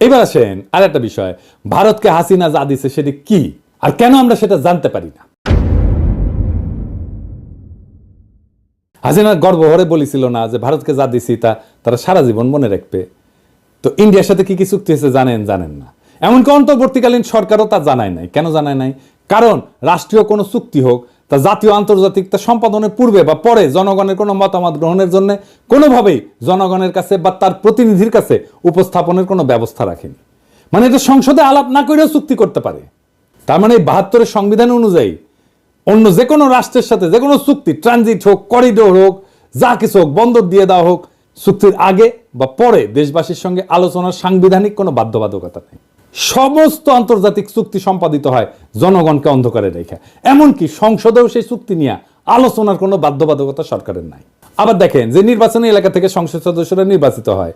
এবার আসেন আর একটা বিষয়। ভারতকে হাসিনা যা দিছে সেটি কি? আর কেন আমরা সেটা জানতে পারি না? হাসিনা গর্বভরে বলেছিল না যে ভারতকে যা দিছি তা তারা সারা জীবন মনে রাখবে। তো ইন্ডিয়ার সাথে কি কি চুক্তি হয়েছে জানেন জানেন না। এমনকি অন্তর্বর্তীকালীন সরকারও তা জানায় নাই। কেন জানায় নাই? কারণ রাষ্ট্রীয় কোনো চুক্তি হোক তা জাতীয় আন্তর্জাতিক তা সম্পাদনের পূর্বে বা পরে জনগণের কোনো মতামত গ্রহণের জন্য কোনোভাবেই জনগণের কাছে বা তার প্রতিনিধির কাছে উপস্থাপনের কোনো ব্যবস্থা রাখেনি। মানে এটা সংসদে আলাপ না করেও চুক্তি করতে পারে। তার মানে এই বাহাত্তরের সংবিধান অনুযায়ী অন্য যে কোনো রাষ্ট্রের সাথে যে কোনো চুক্তি, ট্রানজিট হোক, করিডোর হোক, যা কিছু হোক, বন্দর দিয়ে দেওয়া হোক, চুক্তির আগে বা পরে দেশবাসীর সঙ্গে আলোচনার সাংবিধানিক কোনো বাধ্যবাধকতা নেই। সমস্ত আন্তর্জাতিক চুক্তি সম্পাদিত হয়, জনগণকে অন্ধকারে রেখে। এমনকি সংসদেও সেই চুক্তি নিয়ে আলোচনার কোনো বাধ্যবাধকতা সরকারের নাই। আবার দেখেন, যে নির্বাচনী এলাকা থেকে সংসদ সদস্যরা নির্বাচিত হয়,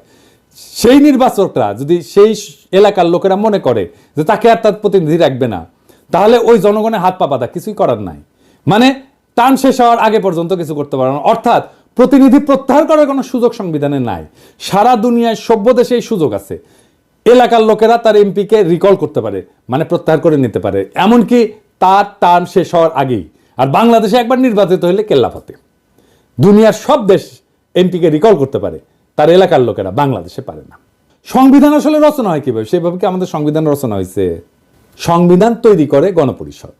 সেই নির্বাচকরা যদি সেই এলাকার লোকেরা মনে করে যে তাকে আর তার প্রতিনিধি রাখবে না, তাহলে ওই জনগণের হাত পা বাঁধা কিছুই করার নাই। মানে টান শেষ হওয়ার আগে পর্যন্ত কিছু করতে পারে না। অর্থাৎ, প্রতিনিধি প্রত্যাহার করার কোনো সুযোগ সংবিধানে নাই। সারা দুনিয়ায় সভ্য দেশে এই সুযোগ আছে। এলাকার লোকেরা তার এমপিকে রিকল করতে পারে মানে প্রত্যাহার করে নিতে পারে। এমনকি তার টার্ম শেষ হওয়ার আগেই। আর বাংলাদেশে একবার নির্বাচিত হলে কেল্লাফতে দুনিয়ার সব দেশ এমপিকে রিকল করতে পারে। তার এলাকার লোকেরা বাংলাদেশে পারে না। সংবিধান আসলে রচনা হয় কীভাবে? সেভাবে কি আমাদের সংবিধান রচনা হয়েছে সংবিধান তৈরি করে গণপরিষদ।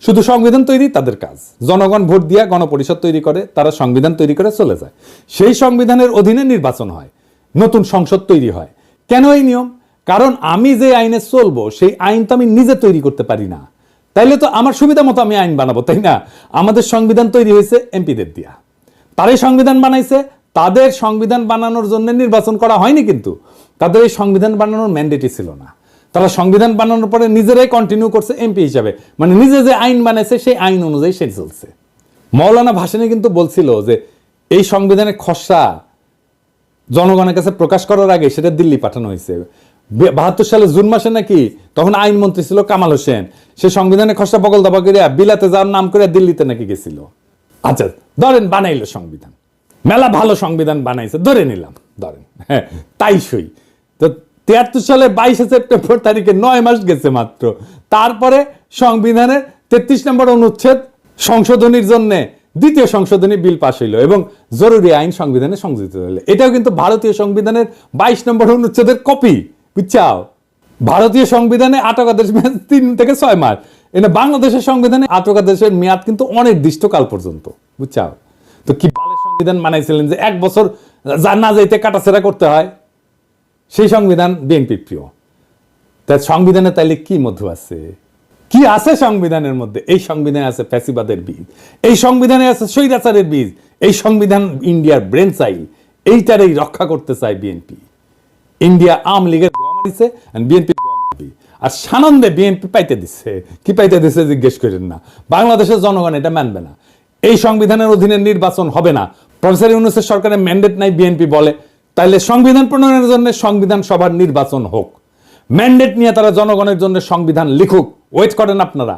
শুধু সংবিধান তৈরি তাদের কাজ। জনগণ ভোট দিয়া গণপরিষদ তৈরি করে, তারা সংবিধান তৈরি করে চলে যায়। সেই সংবিধানের অধীনে নির্বাচন হয়। নতুন সংসদ তৈরি হয়। কেন এই নিয়ম? কারণ আমি যে আইনে চলবো, সেই আইন তো আমি নিজে তৈরি করতে পারি না। তাইলে তো আমার সুবিধা মতো আমি আইন বানাবো, তাই না? আমাদের সংবিধান তৈরি হয়েছে এমপিদের দিয়া। তারাই সংবিধান বানাইছে, তাদের সংবিধান বানানোর জন্য নির্বাচন করা হয়নি কিন্তু। তাদের এই সংবিধান বানানোর ম্যান্ডেটই ছিল না। তারা সংবিধান বানানোর পরে নিজেরাই কন্টিনিউ করছে এমপি হিসাবে। মানে নিজে যে আইন বানাইছে, সেই আইন অনুযায়ী সে চলছে। মৌলানা ভাসানী কিন্তু বলছিল যে, এই সংবিধানের খসড়া জনগণের কাছে প্রকাশ করার আগে সেটা দিল্লি পাঠানো হয়েছে। বাহাত্তর সালে জুন মাসে নাকি তখন আইনমন্ত্রী ছিল কামাল হোসেন। সে সংবিধানের খসড়া বগল দাবা করিয়া বিলাতে যাওয়ার নাম করে দিল্লিতে নাকি গেছিল। আচ্ছা ধরেন বানাইলো সংবিধান। মেলা ভালো সংবিধান বানাইছে, ধরে নিলাম, ধরেন। হ্যাঁ তাই সই। তো তিয়াত্তর সালে বাইশে সেপ্টেম্বর তারিখে নয় মাস গেছে মাত্র। তারপরে সংবিধানের তেত্রিশ নম্বর অনুচ্ছেদ, সংশোধনীর জন্য দ্বিতীয় সংশোধনী বিল পাশ হইল এবং জরুরি আইন সংবিধানে সংযোজিত হইল। এটাও কিন্তু ভারতীয় সংবিধানের বাইশ নম্বর অনুচ্ছেদের কপি। বুঝছাও ভারতীয় সংবিধানে আটকাদেশ মেয়াদ তিন থেকে ছয় মাস। এনে বাংলাদেশের সংবিধানে আটকাদেশের মেয়াদ কিন্তু অনির্দিষ্ট কাল পর্যন্ত বুঝছাও তো কি সংবিধান বানাইছিলেন যে এক বছর যা না যাইতে কাটাছেড়া করতে হয়? সেই সংবিধান বিএনপি প্রিয়। তা সংবিধানে তাইলে কি মধু আছে? কি আছে সংবিধানের মধ্যে? এই সংবিধানে আছে ফ্যাসিবাদের বীজ। এই সংবিধানে আছে স্বৈরাচারের বীজ। এই সংবিধান ইন্ডিয়ার ব্রেন চাইল। এইটারই রক্ষা করতে চায় বিএনপি। ইন্ডিয়া আওয়ামী লীগের গোয়া মারিছে বিএনপি আর সানন্দে বিএনপি পাইতে দিচ্ছে কি পাইতে দিচ্ছে জিজ্ঞেস করেন না। বাংলাদেশের জনগণ এটা মানবে না। এই সংবিধানের অধীনে নির্বাচন হবে না। প্রফেসর ইউনুসের সরকারের ম্যান্ডেট নাই বিএনপি বলে। তাইলে সংবিধান প্রণয়নের জন্য সংবিধান সভার নির্বাচন হোক। ম্যান্ডেট নিয়ে তারা জনগণের জন্য সংবিধান লিখুক। ওয়েট করেন আপনারা।